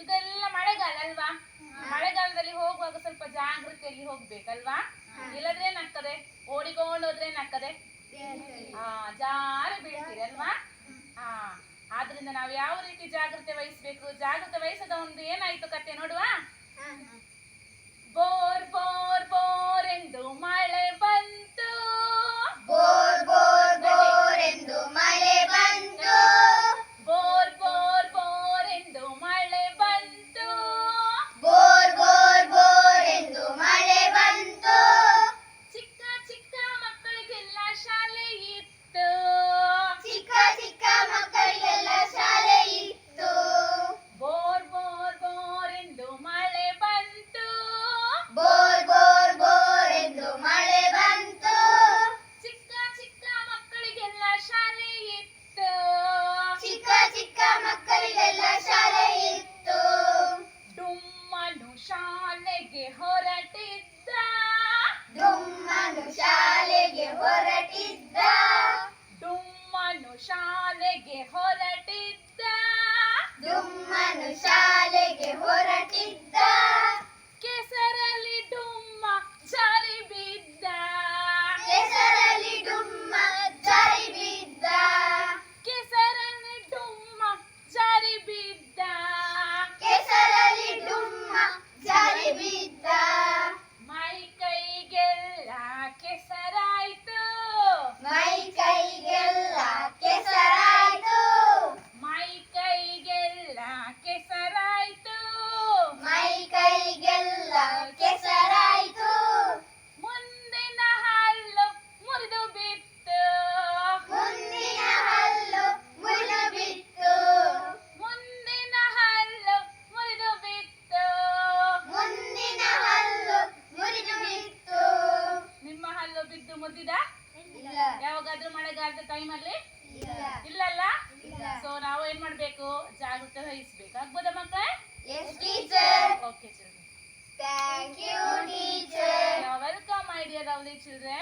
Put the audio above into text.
ಇದೆಲ್ಲ ಮಳೆಗಾಲ ಅಲ್ವಾ? ಮಳೆಗಾಲದಲ್ಲಿ ಹೋಗುವಾಗ ಸ್ವಲ್ಪ ಜಾಗೃತಿಯಲ್ಲಿ ಹೋಗ್ಬೇಕಲ್ವಾ? ಇಲ್ಲದ್ರೆ ಏನಾಗ್ತದೆ? ಓಡಿಕೊಂಡು ಹೋದ್ರೆ ಏನಾಗ್ತದೆ? ಹಾ ಜಾರಿ ಬೀಳ್ತೀರಿ ಅಲ್ವಾ? ಹಾ ಆದ್ರಿಂದ ನಾವು ಯಾವ ರೀತಿ ಜಾಗ್ರತೆ ವಹಿಸ್ಬೇಕು? ಜಾಗ್ರತೆ ವಹಿಸದ ಒಂದು ಏನಾಯ್ತು ಕತೆ ನೋಡುವ? ಬೋರ್ ಚಿಕ್ಕ ಮಕ್ಕಳಿಗೆಲ್ಲ ಶಾಲೆ ಇತ್ತು. ಡುಮ್ಮನು ಶಾಲೆಗೆ ಹೊರಟಿದ್ದ. ಡುಮ್ಮನು ಶಾಲೆಗೆ ಹೊರಟಿದ್ದ. ಡುಮ್ಮನು ಶಾಲೆಗೆ ಹೊರಟಿದ್ದ. ಡುಮ್ಮನು ಶಾಲೆಗೆ ಹೊರಟಿದ್ದ. ಯಾವಾಗಾದ್ರೂ ಮಳೆಗಾಲದ ಟೈಮಲ್ಲಿ ಇಲ್ಲಲ್ಲ? ಸೊ ನಾವು ಏನ್ ಮಾಡ್ಬೇಕು? ಜಾಗೃತಿ ವಹಿಸ್ಬೇಕು. ಆಗ್ಬೋದ ಮಕ್ಕಳೇ okay children welcome idea dear lovely children